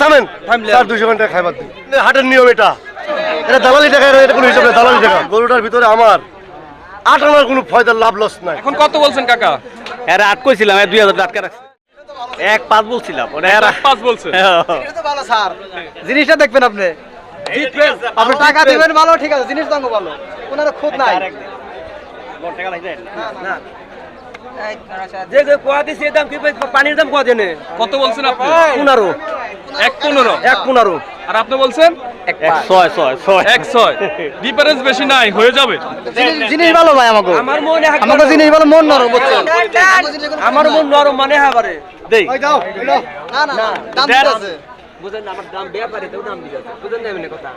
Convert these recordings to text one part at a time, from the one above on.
থামেন থামলে। দুশো ঘণ্টা খাইবার দিন। হাটের নিয়ম এটা। এটা দালালি টাকা এটা কোনো হিসাবে দালালি টাকা। গরুটার ভিতরে আমার আট আনার কোনো ফয়দার লাভ লস নাই। এখন কত বলছেন কাকা? এর আট কইছিলাম দুই হাজার আটকে রাখছি। এক পাঁচ বলছিলাম পাঁচ বলছে। ভালো জিনিসটা দেখবেন আপনি। আপনি টাকা দিবেন ভালো ঠিক আছে। জিনিস দাম ভালো। ওনার খুদ নাই। যে যে কোয়া দিছে দাম কি পানির দাম কোয়া দেনে? কত বলছেন আপনি? পনেরো এক পনেরো। এক পনেরো। আর আপনি বলছেন? ডিফারেন্স বেশি নাই হয়ে যাবে। জিনিস- জিনিস ভালো ভাই আমাকে। আমার মনে আমাকে জিনিস ভালো মন নরম আমার মন নরম মানে দেই। না না দাম আছে। বুঝেন না, আমার দাম ব্যাপারে তো দাম দিতে আছে। বুঝেন না এমনি কথা?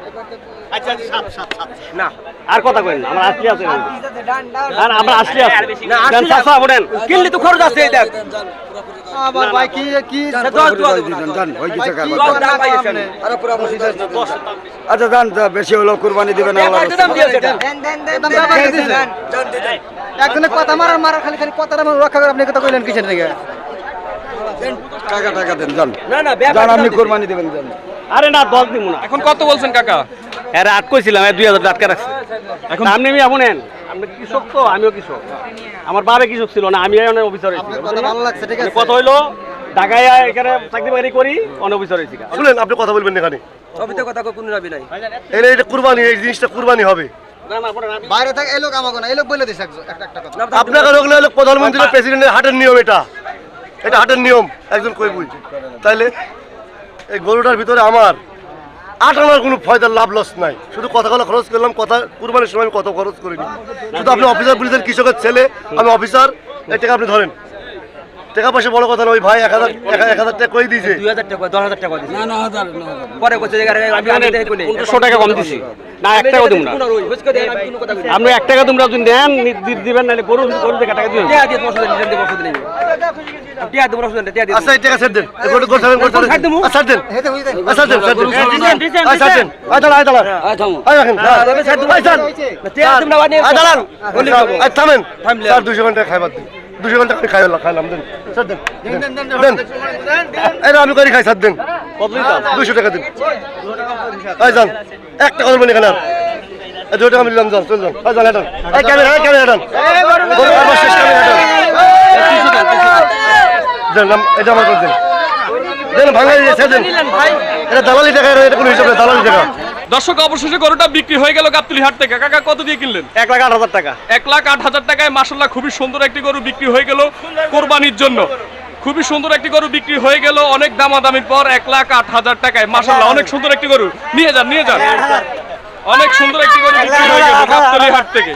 আর কথা কইন আমার আসলে আছে আর আমরা আসলে আছে। কিনলে তো খরচ আছে দেখ। ভাই কি কি? আচ্ছা দান বেশি হলো কুরবানি দিবেন একজনে কথা মারার মারা খালি খালি কথা রক্ষা করে আপনি কথা কইলেন কিসের থেকে টাকা টাকা দেন যান না না আপনি কুরবানি দিবেন যান আরে না দশ দিব না। এখন কত বলছেন কাকা? এর আট কইছিলাম দুই হাজার আটকে রাখছি। এখন আপনি আমি আপনেন আপনি কৃষক তো আমিও কৃষক। আমার বাবা কৃষক ছিল না আমি অনেক অফিসার হয়েছি। কথা ভালো লাগছে ঠিক আছে। কত হইল ঢাকায় এখানে চাকরি বাকরি করি অনেক অফিসার হয়েছি শুনেন আপনি কথা বলবেন এখানে। সবিতে কথা কোনো রাবি নাই। এলে এটা কুরবানি এই জিনিসটা কুরবানি হবে। বাইরে থেকে এই লোক আমাকে না এই লোক বলে দিছে একজন- একটা একটা কথা। আপনাকে রোগলে হলো প্রধানমন্ত্রী প্রেসিডেন্টের হাটের নিয়ম এটা। এটা হাটের নিয়ম একজন কই তাইলে এই গরুটার ভিতরে আমার আট আনার কোনো ফয়দার লাভ লস নাই। শুধু কথাগুলো খরচ করলাম, কথা কুরবানির সময় আমি কত খরচ করিনি। শুধু আপনি অফিসার বলেছেন কৃষকের ছেলে, আমি অফিসার এটাকে আপনি ধরেন। টাকা পয়সা বড় কথা না ওই ভাই এক হাজার এক হাজার টাকা কই দিয়েছে দুই হাজার টাকা দশ হাজার টাকা দিছে। না না হাজার পরে কইছে যে আমি আমি দেখে কইলে পনেরোশো টাকা কম দিছি। না এক টাকা দিব না। আপনি এক টাকা তোমরা যদি নেন দিবেন নাহলে গরু গরু থেকে টাকা দিবেন। দিয়ে দেন দিয়ে দেন দিয়ে দেন দিয়ে আচ্ছা টাকা সেট দেন। গরু গরু ছাড়েন গরু ছাড়েন দেবো। আচ্ছা, দেন। আচ্ছা, আচ্ছা, আয় আয় আয় থামো আয় রাখেন হ্যাঁ। আয় দাঁড়ান। আয় থামেন। থামলে। ঘণ্টা খাইবার দিন। দুশো ঘণ্টা আমি খাইলাম খাইলাম দেন স্যার দেন। দেন। এই আমি করে খাই স্যার দেন। দুশো টাকা দিন। আয় যান এক টাকা দেবেন এখানে আর। দুটো টাকা মিললাম যান চল যান। আয় যান হাঁটান এই ক্যামেরা এই ক্যামেরা হাঁটান শেষ ক্যামেরা হাঁটান দেন এটা আমার করে দেন। দেন ভাঙাই দিয়েছে দেন। এটা দালালি টাকা এটা কোনো হিসাবে দালালি টাকা দর্শক অবশেষে গরুটা বিক্রি হয়ে গেল গাবতলি হাট থেকে। কাকা কত দিয়ে কিনলেন? এক লাখ আট হাজার টাকা। এক লাখ আট হাজার টাকায় মাসাল্লাহ খুবই সুন্দর একটি গরু বিক্রি হয়ে গেল কোরবানির জন্য। খুবই সুন্দর একটি গরু বিক্রি হয়ে গেল অনেক দামাদামির পর এক লাখ আট হাজার টাকায়। মাসাল্লাহ অনেক সুন্দর একটি গরু। নিয়ে যান নিয়ে যান। অনেক সুন্দর একটি গরু বিক্রি হয়ে গেল গাবতলি হাট থেকে।